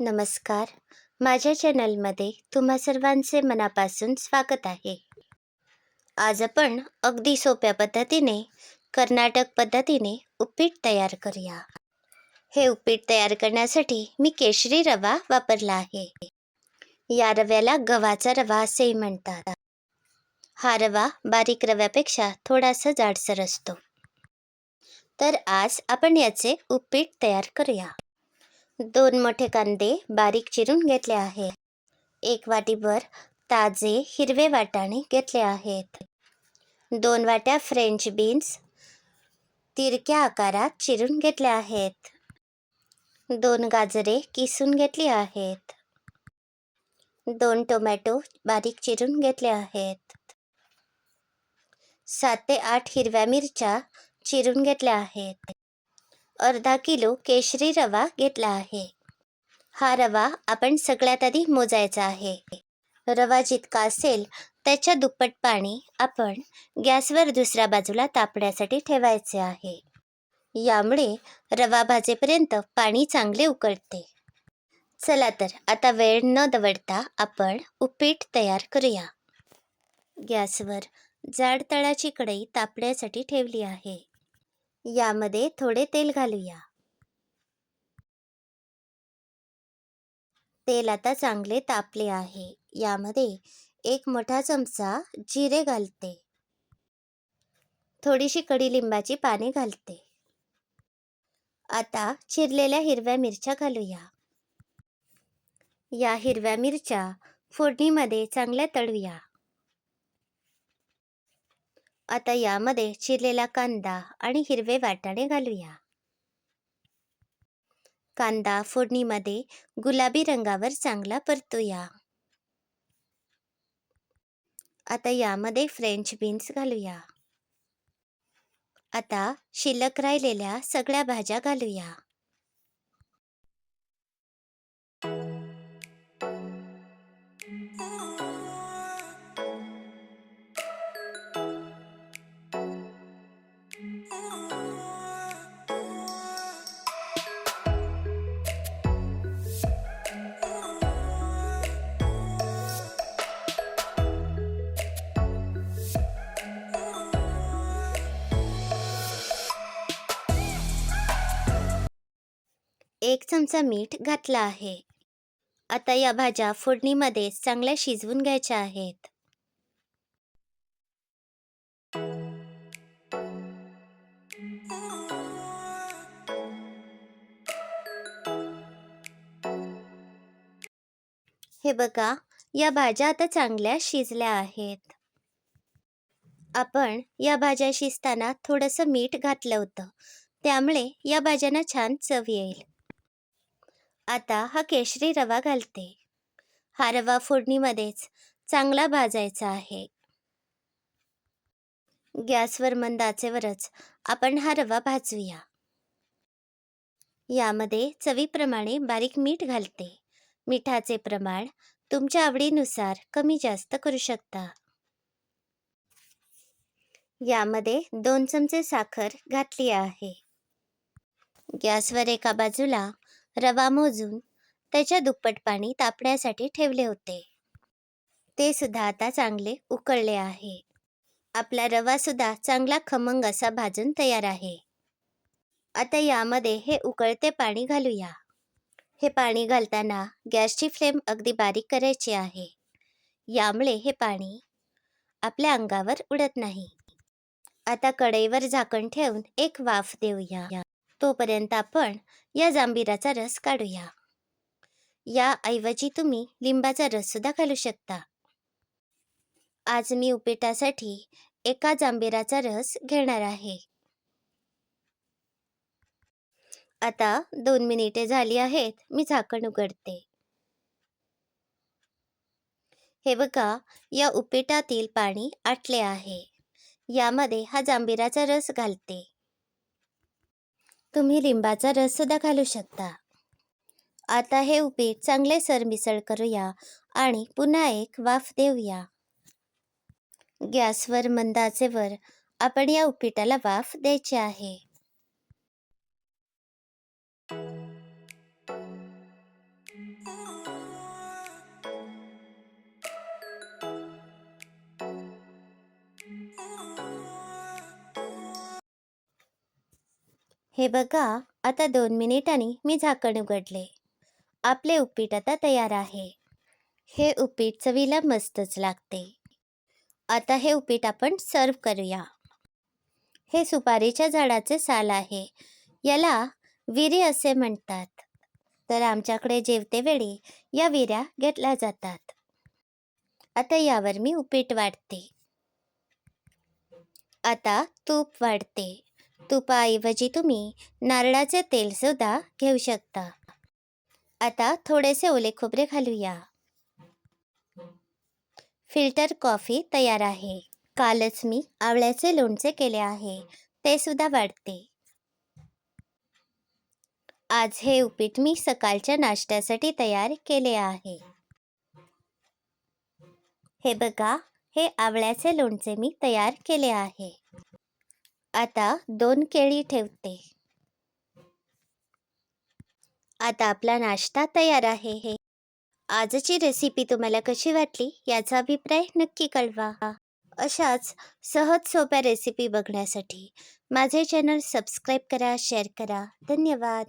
नमस्कार. माझ्या चॅनलमध्ये तुम्हा सर्वांचे मनापासून स्वागत आहे. आज आपण अगदी सोप्या पद्धतीने कर्नाटक पद्धतीने उपीट तयार करूया. हे उपीट तयार करण्यासाठी मी केशरी रवा वापरला आहे. या रव्याला गव्हाचा रवा असेही म्हणतात. हा रवा बारीक रव्यापेक्षा थोडासा जाडसर असतो. तर आज आपण याचे उपीट तयार करूया. दोन मोठे कांदे बारीक चिरून घेतले आहेत. एक वाटीभर ताजे हिरवे वाटाणे घेतले आहेत. दोन वाट्या फ्रेंच बीन्स तिरक्या आकारात चिरून घेतल्या आहेत. दोन गाजरे किसून घेतली आहेत. दोन टोमॅटो बारीक चिरून घेतले आहेत. सात ते आठ हिरव्या मिरच्या चिरून घेतल्या आहेत. अर्धा किलो केशरी रवा घेतला आहे. हा रवा आपण सगळ्यात आधी मोजायचा आहे. रवा जितका असेल त्याच्या दुप्पट पाणी आपण गॅसवर दुसऱ्या बाजूला तापण्यासाठी ठेवायचे आहे. यामुळे रवा भाजेपर्यंत पाणी चांगले उकळते. चला तर आता वेळ न दवडता आपण उपीट तयार करूया. गॅसवर जाड तळाची कढई तापण्यासाठी ठेवली आहे. यामध्ये थोडे तेल घालूया. तेल आता चांगले तापले आहे. यामध्ये एक मोठा चमचा जिरे घालते. थोडीशी कडीलिंबाची पाने घालते. आता चिरलेल्या हिरव्या मिरच्या घालूया. या हिरव्या मिरच्या फोडणीमध्ये चांगल्या तळूया. आता यामध्ये चिरलेला कांदा आणि हिरवे वाटाणे घालूया. कांदा फोडणीमध्ये गुलाबी रंगावर चांगला परतूया. आता यामध्ये फ्रेंच बीन्स घालूया. आता शिल्लक राहिलेल्या सगळ्या भाज्या घालूया. एक चमचा मीठ घातला आहे. आता या भाज्या फोडणीमध्ये चांगल्या शिजवून घ्यायच्या आहेत. हे बघा या भाज्या आता चांगल्या शिजल्या आहेत. आपण या भाज्या शिजताना थोडंसं मीठ घातलं होतं. त्यामुळे या भाज्यांना छान चव येईल. आता हा केशरी रवा घालते. हा रवा फोडणीमध्येच चांगला भाजायचा आहे. गॅसवर मंद आचेवरच आपण हा रवा भाजूया. यामध्ये चवीप्रमाणे बारीक मीठ घालते. मिठाचे प्रमाण तुमच्या आवडीनुसार कमी जास्त करू शकता. यामध्ये दोन चमचे साखर घातली आहे. गॅसवर एका बाजूला रवा मोजून त्याच्या दुप्पट पाणी तापण्यासाठी ठेवले होते. ते सुद्धा आता चांगले उकळले आहे. आपला रवा सुद्धा चांगला खमंग असा भाजून तयार आहे. आता यामध्ये हे उकळते पाणी घालूया. हे पाणी घालताना गॅसची फ्लेम अगदी बारीक करायची आहे. यामुळे हे पाणी आपल्या अंगावर उडत नाही. आता कढईवर झाकण ठेवून एक वाफ देऊया. तोपर्यंत आपण या जांभीराचा रस काढूया. याऐवजी तुम्ही लिंबाचा रससुद्धा घालू शकता. आज मी उपेटासाठी एका जांभीराचा रस घेणार आहे. आता दोन मिनिटे झाली आहेत मी झाकण उघडते. हे बघा या उपिटातील पाणी आटले आहे. यामध्ये हा जांभीराचा रस घालते. तुम्ही लिंबाचा रस सुद्धा घालू शकता. आता हे उपीट चांगले सरमिसळ करूया आणि पुन्हा एक वाफ देऊया. गॅसवर मंद आचेवर आपण या उपीटाला वाफ द्यायची आहे. हे बघा आता दोन मिनिटांनी मी झाकण उघडले. आपले उपीट आता तयार आहे. हे उपीट चवीला मस्तच लागते. आता हे उपीट आपण सर्व करूया. हे सुपारीच्या झाडाचे साल आहे. याला विरी असे म्हणतात. तर आमच्याकडे जेवते वेळी या विऱ्या घेतल्या जातात. आता यावर मी उपीट वाढते. आता तूप वाढते. तुपाऐवजी तुम्ही नारळाचे तेलसुद्धा घेऊ शकता. आता थोडेसे ओले खोबरे घालूया. फिल्टर कॉफी तयार आहे. कालच मी आवळ्याचे लोणचे केले आहे. ते सुद्धा वाढते. आज हे उपीट मी सकाळच्या नाश्त्यासाठी तयार केले आहे. हे बघा हे आवळ्याचे लोणचे मी तयार केले आहे. आता दोन केळी ठेवते. आता आपला नाश्ता तयार आहे हे. आजची रेसिपी तुम्हाला कशी वाटली याचा अभिप्राय नक्की कळवा. अशाच सहज सोप्या रेसिपी बघण्यासाठी माझे चॅनल सबस्क्राईब करा शेअर करा. धन्यवाद.